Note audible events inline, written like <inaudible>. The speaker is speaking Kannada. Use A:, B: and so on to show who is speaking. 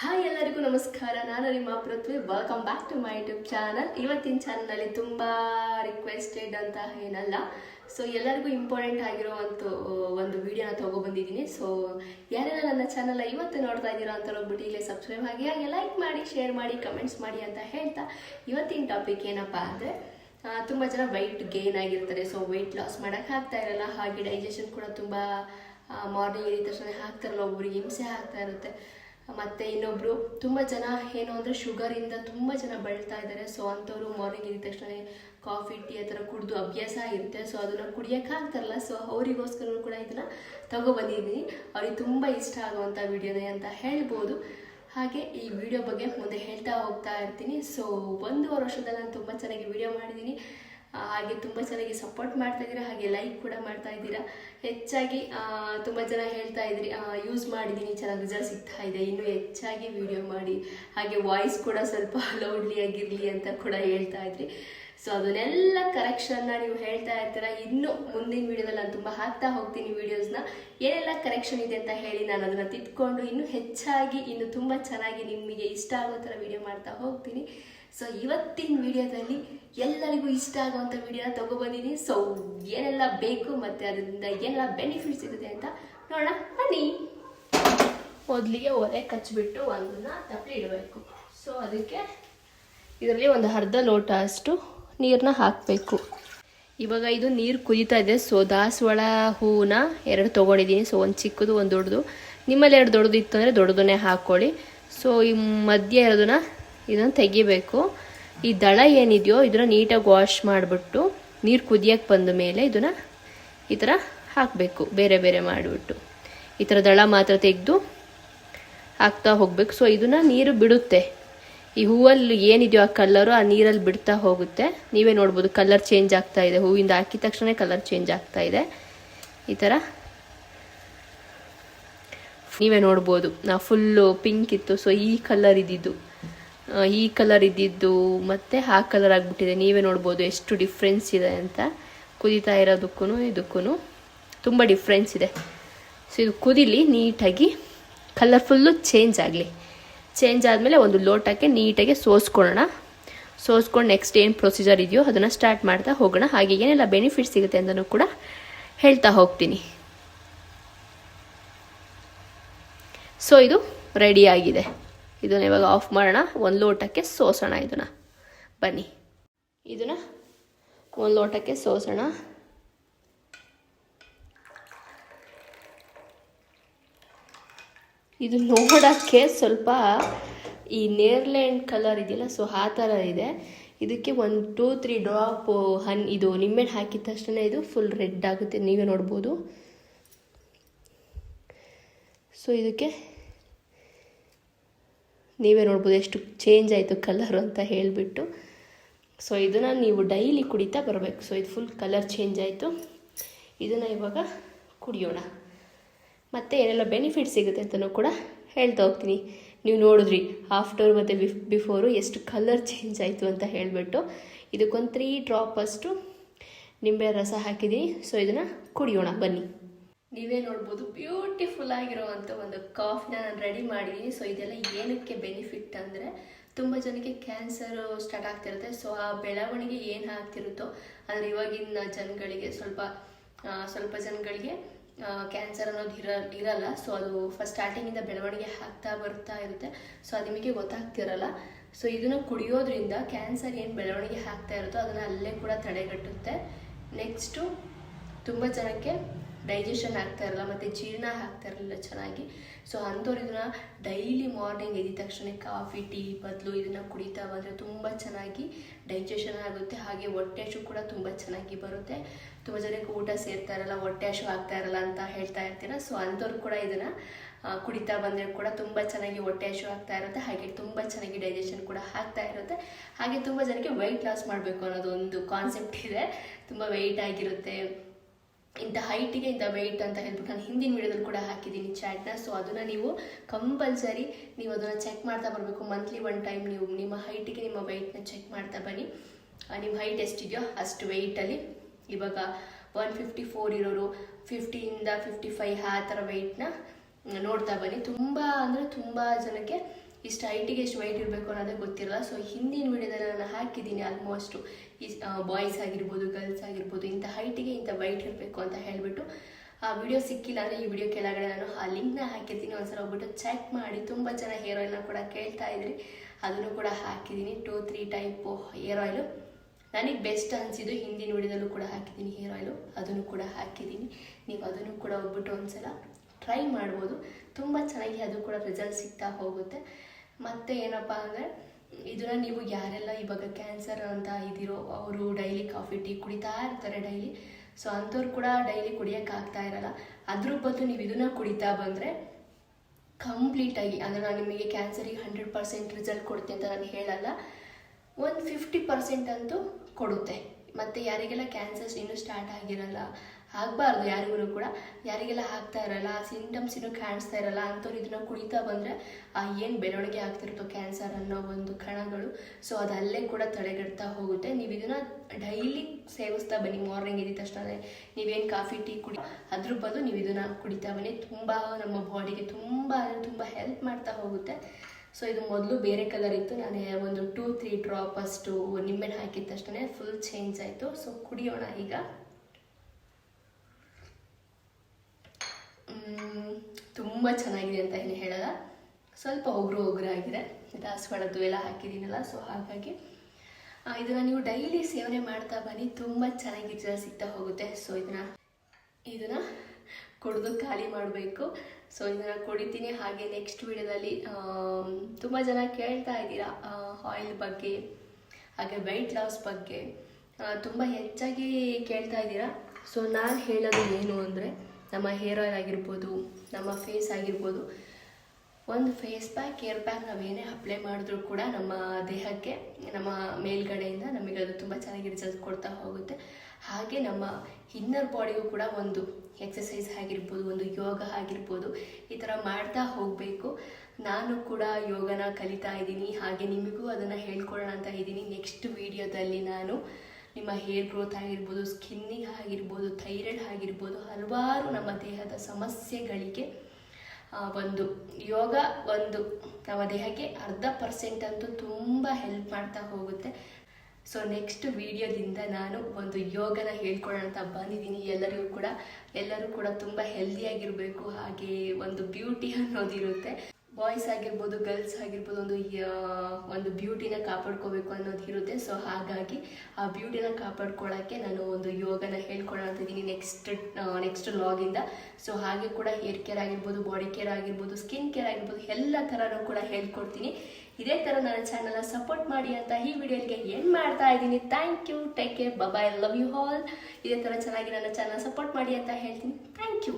A: ಹಾಯ್ ಎಲ್ಲರಿಗೂ ನಮಸ್ಕಾರ. ನಾನು ನಿಮ್ಮ Prithvi. Welcome back to my YouTube channel ಇವತ್ತಿನ ಚಾನಲಲ್ಲಿ ತುಂಬ ರಿಕ್ವೆಸ್ಟೆಡ್ ಅಂತ ಏನಲ್ಲ. ಸೊ ಎಲ್ಲರಿಗೂ ಇಂಪಾರ್ಟೆಂಟ್ ಆಗಿರುವಂಥ ಒಂದು ವಿಡಿಯೋನ ತೊಗೊಬಂದಿದ್ದೀನಿ ಸೊ ಯಾರೆಲ್ಲ ನನ್ನ ಚಾನಲ್ ಇವತ್ತು ನೋಡ್ತಾ ಇದ್ದೀರೋ ಅಂತ ಹೋಗ್ಬಿಟ್ಟು ಇಲ್ಲೇ ಸಬ್ಸ್ಕ್ರೈಬ್ ಆಗಿ, ಹಾಗೆ ಲೈಕ್ ಮಾಡಿ ಶೇರ್ ಮಾಡಿ ಕಮೆಂಟ್ಸ್ ಮಾಡಿ ಅಂತ ಹೇಳ್ತಾ ಇವತ್ತಿನ ಟಾಪಿಕ್ ಏನಪ್ಪ ಅಂದರೆ ತುಂಬ ಜನ ವೆಯ್ಟ್ ಗೇನ್ ಆಗಿರ್ತಾರೆ. ಸೊ ವೆಯ್ಟ್ ಲಾಸ್ ಮಾಡೋಕ್ಕಾಗ್ತಾ ಇರಲ್ಲ. ಹಾಗೆ ಡೈಜೆಷನ್ ಕೂಡ ತುಂಬ ಮಾರ್ನಿಂಗ್ ಎದ್ದ ತಕ್ಷಣ ಹಾಕ್ತಾರಲ್ಲ ಒಬ್ಬರಿಗೆ ಹಿಂಸೆ ಆಗ್ತಾ ಇರುತ್ತೆ. ಮತ್ತು ಇನ್ನೊಬ್ಬರು ತುಂಬ ಜನ ಏನು ಅಂದರೆ ಶುಗರಿಂದ ತುಂಬ ಜನ ಬಳ್ತಾ ಇದ್ದಾರೆ ಸೊ ಅಂಥವ್ರು ಮಾರ್ನಿಂಗ್ ಇದ್ದ ತಕ್ಷಣ ಕಾಫಿ ಟೀ ಆ ಥರ ಕುಡಿದು ಅಭ್ಯಾಸ ಇರುತ್ತೆ. ಸೊ ಅದನ್ನು ಕುಡಿಯೋಕೆ ಆಗ್ತಾರಲ್ಲ ಸೊ ಅವರಿಗೋಸ್ಕರ ಕೂಡ ಇದನ್ನು ತಗೊಬಂದಿದ್ದೀನಿ ಅವ್ರಿಗೆ ತುಂಬ ಇಷ್ಟ ಆಗುವಂಥ ವಿಡಿಯೋನೇ ಅಂತ ಹೇಳ್ಬೋದು. ಹಾಗೆ ಈ ವಿಡಿಯೋ ಬಗ್ಗೆ ಮುಂದೆ ಹೇಳ್ತಾ ಹೋಗ್ತಾ ಇರ್ತೀನಿ. ಸೊ ಒಂದು ವರ್ಷದಲ್ಲಿ ನಾನು ತುಂಬ ಚೆನ್ನಾಗಿ ವಿಡಿಯೋ ಮಾಡಿದ್ದೀನಿ. ಹಾಗೆ ತುಂಬ ಚೆನ್ನಾಗಿ ಸಪೋರ್ಟ್ ಮಾಡ್ತಾ ಇದ್ದೀರಾ, ಹಾಗೆ ಲೈಕ್ ಕೂಡ ಮಾಡ್ತಾ ಇದ್ದೀರಾ. ಹೆಚ್ಚಾಗಿ ತುಂಬ ಜನ ಹೇಳ್ತಾ ಇದ್ರಿ ಯೂಸ್ ಮಾಡಿದ್ದೀನಿ ಚೆನ್ನಾಗಿ ರಿಸಲ್ಟ್ ಸಿಗ್ತಾ ಇದೆ, ಇನ್ನೂ ಹೆಚ್ಚಾಗಿ ವಿಡಿಯೋ ಮಾಡಿ. ಹಾಗೆ ವಾಯ್ಸ್ ಕೂಡ ಸ್ವಲ್ಪ <laughs> ಲೌಡ್ಲಿ ಆಗಿರಲಿ ಅಂತ ಕೂಡ ಹೇಳ್ತಾ ಇದ್ರಿ. ಸೊ ಅದನ್ನೆಲ್ಲ ಕರೆಕ್ಷನ್ನ ನೀವು ಹೇಳ್ತಾ ಇರ್ತೀರ, ಇನ್ನು ಮುಂದಿನ ವಿಡಿಯೋದಲ್ಲಿ ನಾನು ತುಂಬ ಹಾಕ್ತಾ ಹೋಗ್ತೀನಿ ವಿಡಿಯೋಸ್ನ ಏನೆಲ್ಲ ಕರೆಕ್ಷನ್ ಇದೆ ಅಂತ ಹೇಳಿ ನಾನು ಅದನ್ನು ತಿದ್ಕೊಂಡು ಇನ್ನೂ ಹೆಚ್ಚಾಗಿ, ಇನ್ನು ತುಂಬ ಚೆನ್ನಾಗಿ ನಿಮಗೆ ಇಷ್ಟ ಆಗೋ ಥರ ವಿಡಿಯೋ ಮಾಡ್ತಾ ಹೋಗ್ತೀನಿ. ಸೊ ಇವತ್ತಿನ ವಿಡಿಯೋದಲ್ಲಿ ಎಲ್ಲರಿಗೂ ಇಷ್ಟ ಆಗುವಂಥ ವಿಡಿಯೋನ ತಗೊಬಂದಿದ್ದೀನಿ ಸೊ ಏನೆಲ್ಲ ಬೇಕು ಮತ್ತು ಅದರಿಂದ ಏನೆಲ್ಲ ಬೆನಿಫಿಟ್ ಸಿಗುತ್ತೆ ಅಂತ ನೋಡೋಣ, ಬನ್ನಿ. ಮೊದಲಿಗೆ ಒಲೆ ಕಚ್ಚಿಬಿಟ್ಟು ಒಂದನ್ನ ತಪ್ಪಲಿ ಇಡಬೇಕು ಸೊ ಅದಕ್ಕೆ ಇದರಲ್ಲಿ ಒಂದು ಅರ್ಧ ಲೋಟ ಅಷ್ಟು ನೀರನ್ನ ಹಾಕಬೇಕು. ಇವಾಗ ಇದು ನೀರು ಕುದೀತಾ ಇದೆ. ಸೊ ದಾಸವಾಳ ಹೂವನ್ನ ಎರಡು ತೊಗೊಂಡಿದ್ದೀನಿ. ಸೊ ಒಂದು ಚಿಕ್ಕದು, ಒಂದು ದೊಡ್ಡದು. ನಿಮ್ಮಲ್ಲಿ ಎರಡು ದೊಡ್ಡದು ಇತ್ತು ಅಂದರೆ ದೊಡ್ಡದನ್ನೇ ಹಾಕ್ಕೊಳ್ಳಿ ಸೊ ಈ ಮಧ್ಯ ಇರೋದನ್ನ ಇದನ್ನು ತೆಗಿಬೇಕು. ಈ ದಳ ಏನಿದೆಯೋ ಇದನ್ನ ನೀಟಾಗಿ ವಾಶ್ ಮಾಡಿಬಿಟ್ಟು ನೀರು ಕುದಿಯೋಕ್ಕೆ ಬಂದ ಮೇಲೆ ಇದನ್ನು ಈ ಥರ ಹಾಕಬೇಕು. ಬೇರೆ ಬೇರೆ ಮಾಡಿಬಿಟ್ಟು. ಈ ಥರ ದಳ ಮಾತ್ರ ತೆಗೆದು ಹಾಕ್ತಾ ಹೋಗ್ಬೇಕು. ಸೊ ಇದನ್ನು ನೀರು ಬಿಡುತ್ತೆ. ಈ ಹೂವಲ್ಲಿ ಏನಿದೆಯೋ ಆ ಕಲ್ಲರು ಆ ನೀರಲ್ಲಿ ಬಿಡ್ತಾ ಹೋಗುತ್ತೆ. ನೀವೇ ನೋಡ್ಬೋದು ಕಲರ್ ಚೇಂಜ್ ಆಗ್ತಾ ಇದೆ. ಹೂವಿಂದ ಹಾಕಿದ ತಕ್ಷಣ ಕಲರ್ ಚೇಂಜ್ ಆಗ್ತಾ ಇದೆ. ಈ ಥರ ನೀವೇ ನೋಡ್ಬೋದು. ನಾ ಫುಲ್ಲು ಪಿಂಕ್ ಇತ್ತು. ಸೊ ಈ ಕಲರ್ ಇದ್ದಿದ್ದು. ಈ ಕಲರ್ ಇದ್ದಿದ್ದು ಮತ್ತೆ ಆ ಕಲರ್ ಆಗಿಬಿಟ್ಟಿದೆ. ನೀವೇ ನೋಡ್ಬೋದು ಎಷ್ಟು ಡಿಫ್ರೆನ್ಸ್ ಇದೆ ಅಂತ. ಕುದೀತಾ ಇರೋದಕ್ಕೂ ಇದಕ್ಕೂ ತುಂಬ ಡಿಫ್ರೆನ್ಸ್ ಇದೆ. ಸೊ ಇದು ಕುದಿಲಿ ನೀಟಾಗಿ ಕಲರ್ಫುಲ್ಲು ಚೇಂಜ್ ಆಗಲಿ. ಚೇಂಜ್ ಆದಮೇಲೆ ಒಂದು ಲೋಟಕ್ಕೆ ನೀಟಾಗಿ ಸೋಸ್ಕೊಳ್ಳೋಣ. ಸೋಸ್ಕೊಂಡು ನೆಕ್ಸ್ಟ್ ಏನು ಪ್ರೊಸೀಜರ್ ಇದೆಯೋ ಅದನ್ನು ಸ್ಟಾರ್ಟ್ ಮಾಡ್ತಾ ಹೋಗೋಣ. ಹಾಗೆ ಏನೆಲ್ಲ ಬೆನಿಫಿಟ್ ಸಿಗುತ್ತೆ ಅಂತಲೂ ಕೂಡ ಹೇಳ್ತಾ ಹೋಗ್ತೀನಿ. ಸೊ ಇದು ರೆಡಿ ಆಗಿದೆ. ಇದನ್ನ ಇವಾಗ ಆಫ್ ಮಾಡೋಣ. ಒಂದು ಲೋಟಕ್ಕೆ ಸೋಸೋಣ ಇದನ್ನು. ಬನ್ನಿ. ಇದನ್ನು ಒಂದು ಲೋಟಕ್ಕೆ ಸೋಸೋಣ. ಇದು ನೋಡೋಕ್ಕೆ ಸ್ವಲ್ಪ ಈ ನೇರ್ಲೆಂಡ್ ಕಲರ್ ಇದೆಯಲ್ಲ ಸೊ ಆ ಥರ ಇದೆ. ಇದಕ್ಕೆ ಒಂದು ಟೂ ತ್ರೀ ಡ್ರಾಪ್ ಹನ್, ಇದು ನಿಂಬೆಹಣ್ಣು ಹಾಕಿದ ತಕ್ಷಣ ಇದು ಫುಲ್ ರೆಡ್ ಆಗುತ್ತೆ, ನೀವೇ ನೋಡ್ಬೋದು. ಸೊ ಇದಕ್ಕೆ ನೀವೇ ನೋಡ್ಬೋದು ಎಷ್ಟು ಚೇಂಜ್ ಆಯಿತು ಕಲರು ಅಂತ ಹೇಳಿಬಿಟ್ಟು. ಸೊ ಇದನ್ನು ನೀವು ಡೈಲಿ ಕುಡಿತಾ ಬರಬೇಕು. ಸೊ ಇದು ಫುಲ್ ಕಲರ್ ಚೇಂಜ್ ಆಯಿತು. ಇದನ್ನು ಇವಾಗ ಕುಡಿಯೋಣ. ಮತ್ತು ಏನೆಲ್ಲ ಬೆನಿಫಿಟ್ ಸಿಗುತ್ತೆ ಅಂತಲೂ ಕೂಡ ಹೇಳ್ತಾ ಹೋಗ್ತೀನಿ. ನೀವು ನೋಡಿದ್ರಿ ಆಫ್ಟರ್ ಮತ್ತು ಬಿಫ್ ಬಿಫೋರು ಎಷ್ಟು ಕಲರ್ ಚೇಂಜ್ ಆಯಿತು ಅಂತ ಹೇಳಿಬಿಟ್ಟು, ಇದಕ್ಕೊಂದು ತ್ರೀ ಡ್ರಾಪ್ ಅಷ್ಟು ನಿಂಬೆ ರಸ ಹಾಕಿದ್ದೀನಿ ಸೊ ಇದನ್ನು ಕುಡಿಯೋಣ, ಬನ್ನಿ. ನೀವೇ ನೋಡ್ಬೋದು ಬ್ಯೂಟಿಫುಲ್ ಆಗಿರುವಂಥ ಒಂದು ಕಾಫಿನ ನಾನು ರೆಡಿ ಮಾಡಿದ್ದೀನಿ ಸೊ ಇದೆಲ್ಲ ಏನಕ್ಕೆ ಬೆನಿಫಿಟ್ ಅಂದರೆ, ತುಂಬ ಜನಕ್ಕೆ ಕ್ಯಾನ್ಸರ್ ಸ್ಟಾರ್ಟ್ ಆಗ್ತಿರುತ್ತೆ. ಸೊ ಆ ಬೆಳವಣಿಗೆ ಏನು ಆಗ್ತಿರುತ್ತೋ, ಅಂದರೆ ಇವಾಗಿನ ಜನಗಳಿಗೆ ಸ್ವಲ್ಪ ಸ್ವಲ್ಪ ಜನಗಳಿಗೆ ಕ್ಯಾನ್ಸರ್ ಅನ್ನೋದು ಇರ, ಇರಲ್ಲ. ಸೊ ಅದು ಫಸ್ಟ್ ಸ್ಟಾರ್ಟಿಂಗಿಂದ ಬೆಳವಣಿಗೆ ಆಗ್ತಾ ಬರ್ತಾ ಇರುತ್ತೆ. ಸೊ ಅದು ನಿಮಗೆ ಗೊತ್ತಾಗ್ತಿರಲ್ಲ. ಸೊ ಇದನ್ನು ಕುಡಿಯೋದ್ರಿಂದ ಕ್ಯಾನ್ಸರ್ ಏನು ಬೆಳವಣಿಗೆ ಆಗ್ತಾ ಇರುತ್ತೋ ಅದನ್ನು ಅಲ್ಲೇ ಕೂಡ ತಡೆಗಟ್ಟುತ್ತೆ. ನೆಕ್ಸ್ಟು ತುಂಬ ಜನಕ್ಕೆ ಡೈಜೆಷನ್ ಆಗ್ತಾ ಇರಲ್ಲ ಮತ್ತು ಜೀರ್ಣ ಆಗ್ತಾ ಇರಲಿಲ್ಲ ಚೆನ್ನಾಗಿ. ಸೊ ಅಂಥವ್ರು ಇದನ್ನ ಡೈಲಿ ಮಾರ್ನಿಂಗ್ ಎದ್ದ ತಕ್ಷಣ ಕಾಫಿ, ಟೀ ಬದಲು ಇದನ್ನು ಕುಡಿತಾ ಬಂದರೆ ತುಂಬ ಚೆನ್ನಾಗಿ ಡೈಜೆಷನ್ ಆಗುತ್ತೆ. ಹಾಗೆ ಹೊಟ್ಟೆ ಹಸು ಕೂಡ ತುಂಬ ಚೆನ್ನಾಗಿ ಬರುತ್ತೆ. ತುಂಬ ಜನಕ್ಕೆ ಊಟ ಸೇರ್ತಾ ಇರಲ್ಲ ಹೊಟ್ಟೆ ಹಸು ಆಗ್ತಾ ಇರಲ್ಲ ಅಂತ ಹೇಳ್ತಾ ಇರ್ತೀರ? ಸೊ ಅಂಥವ್ರು ಕೂಡ ಇದನ್ನು ಕುಡಿತಾ ಬಂದರೆ ಕೂಡ ತುಂಬ ಚೆನ್ನಾಗಿ ಹೊಟ್ಟೆ ಹಸು ಆಗ್ತಾ ಇರುತ್ತೆ ಹಾಗೆ ತುಂಬ ಚೆನ್ನಾಗಿ ಡೈಜೆಷನ್ ಕೂಡ ಆಗ್ತಾ ಇರುತ್ತೆ ಹಾಗೆ ತುಂಬ ಜನಕ್ಕೆ ವೆಯ್ಟ್ ಲಾಸ್ ಮಾಡಬೇಕು ಅನ್ನೋದು ಒಂದು ಕಾನ್ಸೆಪ್ಟ್ ಇದೆ. ತುಂಬ ವೆಯ್ಟ್ ಆಗಿರುತ್ತೆ. ಇಂಥ ಹೈಟಿಗೆ ಇಂಥ ವೆಯ್ಟ್ ಅಂತ ಹೇಳ್ಬಿಟ್ಟು ನಾನು ಹಿಂದಿನ ವಿಡಿಯೋದಲ್ಲಿ ಕೂಡ ಹಾಕಿದ್ದೀನಿ ಚಾಟ್ನ ಸೊ ಅದನ್ನು ನೀವು ಕಂಪಲ್ಸರಿ ನೀವು ಅದನ್ನು ಚೆಕ್ ಮಾಡ್ತಾ ಬರಬೇಕು. ಮಂತ್ಲಿ ಒನ್ ಟೈಮ್ ನೀವು ನಿಮ್ಮ ಹೈಟಿಗೆ ನಿಮ್ಮ ವೆಯ್ಟ್ನ ಚೆಕ್ ಮಾಡ್ತಾ ಬನ್ನಿ. ನಿಮ್ಮ ಹೈಟ್ ಎಷ್ಟಿದೆಯೋ ಅಷ್ಟು ವೆಯ್ಟಲ್ಲಿ ಇವಾಗ ಒನ್ ಫಿಫ್ಟಿ ಫೋರ್ ಇರೋರು ಫಿಫ್ಟಿಯಿಂದ ಫಿಫ್ಟಿ ಫೈವ್ ಆ ಥರ ವೆಯ್ಟ್ನ ನೋಡ್ತಾ ಬನ್ನಿ. ತುಂಬ ಅಂದರೆ ತುಂಬ ಜನಕ್ಕೆ ಇಷ್ಟು ಹೈಟಿಗೆ ಎಷ್ಟು ವೆಯ್ಟ್ ಇರಬೇಕು ಅನ್ನೋದೇ ಗೊತ್ತಿರಲ್ಲ. ಸೊ ಹಿಂದಿನ ವಿಡಿಯೋದಲ್ಲಿ ನಾನು ಹಾಕಿದ್ದೀನಿ ಆಲ್ಮೋಸ್ಟು ಈ ಬಾಯ್ಸ್ ಆಗಿರ್ಬೋದು ಗರ್ಲ್ಸ್ ಆಗಿರ್ಬೋದು. ವೈಟ್ ಇರಬೇಕು ಅಂತ ಹೇಳಿಬಿಟ್ಟು, ಆ ವಿಡಿಯೋ ಸಿಕ್ಕಿಲ್ಲ ಅಂದರೆ ಈ ವಿಡಿಯೋ ಕೆಳಗಡೆ ನಾನು ಆ ಲಿಂಕ್ನ ಹಾಕಿರ್ತೀನಿ. ಒಂದ್ಸಲ ಹೋಗ್ಬಿಟ್ಟು ಚೆಕ್ ಮಾಡಿ. ತುಂಬ ಜನ ಹೇರ್ ಆಯಿಲ್ನ ಕೂಡ ಕೇಳ್ತಾ ಇದ್ರಿ. ಅದನ್ನು ಕೂಡ ಹಾಕಿದ್ದೀನಿ. Two three type hair oil ನನಗೆ ಬೆಸ್ಟ್ ಅನಿಸಿದ್ದು ಹಿಂದಿ ನುಡಿದಲ್ಲೂ ಕೂಡ ಹಾಕಿದ್ದೀನಿ ಹೇರ್ ಆಯಿಲು ಅದನ್ನು ಕೂಡ ಹಾಕಿದ್ದೀನಿ. ನೀವು ಅದನ್ನು ಕೂಡ ಹೋಗ್ಬಿಟ್ಟು ಒಂದ್ಸಲ ಟ್ರೈ ಮಾಡ್ಬೋದು. ತುಂಬ ಚೆನ್ನಾಗಿ ಅದು ಕೂಡ ರಿಸಲ್ಟ್ ಸಿಗ್ತಾ ಹೋಗುತ್ತೆ. ಮತ್ತು ಏನಪ್ಪ ಅಂದರೆ, ಇದನ್ನು ನೀವು ಯಾರೆಲ್ಲ ಇವಾಗ ಕ್ಯಾನ್ಸರ್ ಅಂತ ಇದ್ದೀರೋ ಅವರು ಡೈಲಿ ಕಾಫಿ ಟೀ ಕುಡಿತಾ ಇರ್ತಾರೆ ಡೈಲಿ ಸೊ ಅಂಥವ್ರು ಕೂಡ ಡೈಲಿ ಕುಡಿಯೋಕ್ಕಾಗ್ತಾ ಇರಲ್ಲ. ಅದ್ರ ಬದಲು ನೀವು ಇದನ್ನ ಕುಡಿತಾ ಬಂದರೆ ಕಂಪ್ಲೀಟಾಗಿ, ಅಂದರೆ ನಾನು ನಿಮಗೆ ಕ್ಯಾನ್ಸರಿಗೆ ಹಂಡ್ರೆಡ್ ಪರ್ಸೆಂಟ್ ರಿಸಲ್ಟ್ ಕೊಡುತ್ತೆ ಅಂತ ನಾನು ಹೇಳಲ್ಲ, ಒಂದು ಫಿಫ್ಟಿ ಪರ್ಸೆಂಟ್ ಅಂತೂ ಕೊಡುತ್ತೆ. ಮತ್ತು ಯಾರಿಗೆಲ್ಲ ಕ್ಯಾನ್ಸರ್ಸ್ ಇನ್ನೂ ಸ್ಟಾರ್ಟ್ ಆಗಿರಲ್ಲ ಆಗಬಾರ್ದು ಯಾರಿಗೂ ಕೂಡ. ಯಾರಿಗೆಲ್ಲ ಆಗ್ತಾ ಇರಲ್ಲ ಆ ಸಿಂಟಮ್ಸ್ ಇನ್ನೂ ಕಾಣಿಸ್ತಾ ಇರಲ್ಲ, ಅಂಥವ್ರು ಇದನ್ನ ಕುಡಿತಾ ಬಂದರೆ, ಆ ಏನು ಬೆಳವಣಿಗೆ ಆಗ್ತಿರುತ್ತೋ ಕ್ಯಾನ್ಸರ್ ಅನ್ನೋ ಒಂದು ಕಣಗಳು ಸೊ ಅದು ಕೂಡ ತಡೆಗಟ್ತಾ ಹೋಗುತ್ತೆ. ನೀವು ಇದನ್ನ ಡೈಲಿ ಸೇವಿಸ್ತಾ ಬನ್ನಿ ಮಾರ್ನಿಂಗ್ ಇದ್ದ ತಕ್ಷಣ ನೀವೇನು ಕಾಫಿ, ಟೀ ಕುಡಿ, ಅದ್ರ ಬದಲು ನೀವು ಇದನ್ನ ಕುಡಿತಾ ಬನ್ನಿ. ತುಂಬ ನಮ್ಮ ಬಾಡಿಗೆ ತುಂಬ, ಅಂದರೆ ತುಂಬ ಹೆಲ್ಪ್ ಮಾಡ್ತಾ ಹೋಗುತ್ತೆ. ಸೊ ಇದು ಮೊದಲು ಬೇರೆ ಕಲರ್ ಇತ್ತು. ನಾನು ಒಂದು ಟೂ ತ್ರೀ ಡ್ರಾಪ್ ಅಷ್ಟು ನಿಂಬೆಹಣ್ಣು ಹಾಕಿದ ತಕ್ಷಣ ಫುಲ್ ಚೇಂಜ್ ಆಯಿತು. ಸೊ ಕುಡಿಯೋಣ ಈಗ. ತುಂಬ ಚೆನ್ನಾಗಿದೆ ಅಂತ ಏನು ಹೇಳಲ್ಲ. ಸ್ವಲ್ಪ ಒಗ್ರು ಒಗ್ರು ಆಗಿದೆ. ದಾಸವಾಳದ್ದು ಎಲ್ಲ ಹಾಕಿದ್ದೀನಲ್ಲ ಸೊ ಹಾಗಾಗಿ. ಇದನ್ನು ನೀವು ಡೈಲಿ ಸೇವನೆ ಮಾಡ್ತಾ ಬನ್ನಿ. ತುಂಬ ಚೆನ್ನಾಗಿ ರಿಸಲ್ಟ್ ಸಿಗ್ತಾ ಹೋಗುತ್ತೆ. ಸೊ ಇದನ್ನ ಇದನ್ನ ಕುಡಿದು ಖಾಲಿ ಮಾಡಬೇಕು. ಸೊ ಇದನ್ನ ಕುಡಿತೀನಿ. ಹಾಗೆ ನೆಕ್ಸ್ಟ್ ವಿಡಿಯೋದಲ್ಲಿ ತುಂಬ ಜನ ಕೇಳ್ತಾ ಇದ್ದೀರಾ ಆಯಿಲ್ ಬಗ್ಗೆ, ಹಾಗೆ ವೆಯ್ಟ್ ಲಾಸ್ ಬಗ್ಗೆ. ತುಂಬ ಹೆಚ್ಚಾಗಿ ಕೇಳ್ತಾ ಇದ್ದೀರಾ. ಸೊ ನಾನು ಹೇಳೋದು ಏನು ಅಂದರೆ ನಮ್ಮ ಹೇರ್ ಆಯಿಲ್ ಆಗಿರ್ಬೋದು, ನಮ್ಮ ಫೇಸ್ ಆಗಿರ್ಬೋದು. ಒಂದು ಫೇಸ್ ಪ್ಯಾಕ್ ಏರ್ ಪ್ಯಾಕ್ ನಾವೇನೇ ಅಪ್ಲೈ ಮಾಡಿದ್ರೂ ಕೂಡ ನಮ್ಮ ದೇಹಕ್ಕೆ, ನಮ್ಮ ಮೇಲ್ಗಡೆಯಿಂದ ನಮಗೆ ಅದು ತುಂಬ ಚೆನ್ನಾಗಿ ರಿಸಲ್ಟ್ ಕೊಡ್ತಾ ಹೋಗುತ್ತೆ. ಹಾಗೆ ನಮ್ಮ ಇನ್ನರ್ ಬಾಡಿಗೂ ಕೂಡ ಒಂದು ಎಕ್ಸಸೈಸ್ ಆಗಿರ್ಬೋದು, ಒಂದು ಯೋಗ ಆಗಿರ್ಬೋದು. ಈ ಥರ ಮಾಡ್ತಾ ಹೋಗಬೇಕು. ನಾನು ಕೂಡ ಯೋಗನ ಕಲಿತಾ ಇದ್ದೀನಿ. ಹಾಗೆ ನಿಮಗೂ ಅದನ್ನು ಹೇಳ್ಕೊಡೋಣ ಅಂತ ಇದ್ದೀನಿ. ನೆಕ್ಸ್ಟ್ ವಿಡಿಯೋದಲ್ಲಿ ನಾನು ನಿಮ್ಮ ಹೇರ್ ಗ್ರೋತ್ ಆಗಿರ್ಬೋದು, ಸ್ಕಿನ್ನಿಗೆ ಆಗಿರ್ಬೋದು, ಥೈರಾಯ್ಡ್ ಆಗಿರ್ಬೋದು, ಹಲವಾರು ನಮ್ಮ ದೇಹದ ಸಮಸ್ಯೆಗಳಿಗೆ ಒಂದು ಯೋಗ ಒಂದು ನಮ್ಮ ದೇಹಕ್ಕೆ ಅರ್ಧ ಪರ್ಸೆಂಟ್ ಅಂತೂ ತುಂಬ ಹೆಲ್ಪ್ ಮಾಡ್ತಾ ಹೋಗುತ್ತೆ. ಸೊ ನೆಕ್ಸ್ಟ್ ವಿಡಿಯೋದಿಂದ ನಾನು ಒಂದು ಯೋಗನ ಹೇಳ್ಕೊಳ್ಳೋಣ ಅಂತ ಬಂದಿದ್ದೀನಿ. ಎಲ್ಲರಿಗೂ ಕೂಡ, ಎಲ್ಲರೂ ಕೂಡ ತುಂಬ ಹೆಲ್ದಿಯಾಗಿರಬೇಕು ಹಾಗೆ ಒಂದು ಬ್ಯೂಟಿ ಅನ್ನೋದಿರುತ್ತೆ. ಬಾಯ್ಸ್ ಆಗಿರ್ಬೋದು, ಗರ್ಲ್ಸ್ ಆಗಿರ್ಬೋದು ಒಂದು ಒಂದು ಬ್ಯೂಟಿನ ಕಾಪಾಡ್ಕೋಬೇಕು ಅನ್ನೋದು ಇರುತ್ತೆ. ಸೊ, ಹಾಗಾಗಿ ಆ ಬ್ಯೂಟಿನ ಕಾಪಾಡ್ಕೊಳ್ಳೋಕ್ಕೆ ನಾನು ಒಂದು ಯೋಗನ ಇದ್ದೀನಿ ನೆಕ್ಸ್ಟ್ ನೆಕ್ಸ್ಟ್ ಲಾಗಿಂದ ಸೊ, ಹಾಗೆ ಕೂಡ ಹೇರ್ ಕೇರ್ ಆಗಿರ್ಬೋದು ಬಾಡಿ ಕೇರ್ ಆಗಿರ್ಬೋದು ಸ್ಕಿನ್ ಕೇರ್ ಆಗಿರ್ಬೋದು, ಎಲ್ಲ ಥರನೂ ಕೂಡ ಹೇಳ್ಕೊಡ್ತೀನಿ. ಇದೇ ಥರ ನನ್ನ ಚಾನಲ್ನ ಸಪೋರ್ಟ್ ಮಾಡಿ ಅಂತ ಈ ವಿಡಿಯೋಗೆ ಏನು ಮಾಡ್ತಾ ಇದ್ದೀನಿ. Thank you take care bye bye love you all ಇದೇ ಥರ ಚೆನ್ನಾಗಿ ನನ್ನ ಚಾನಲ್ ಸಪೋರ್ಟ್ ಮಾಡಿ ಅಂತ ಹೇಳ್ತೀನಿ. Thank you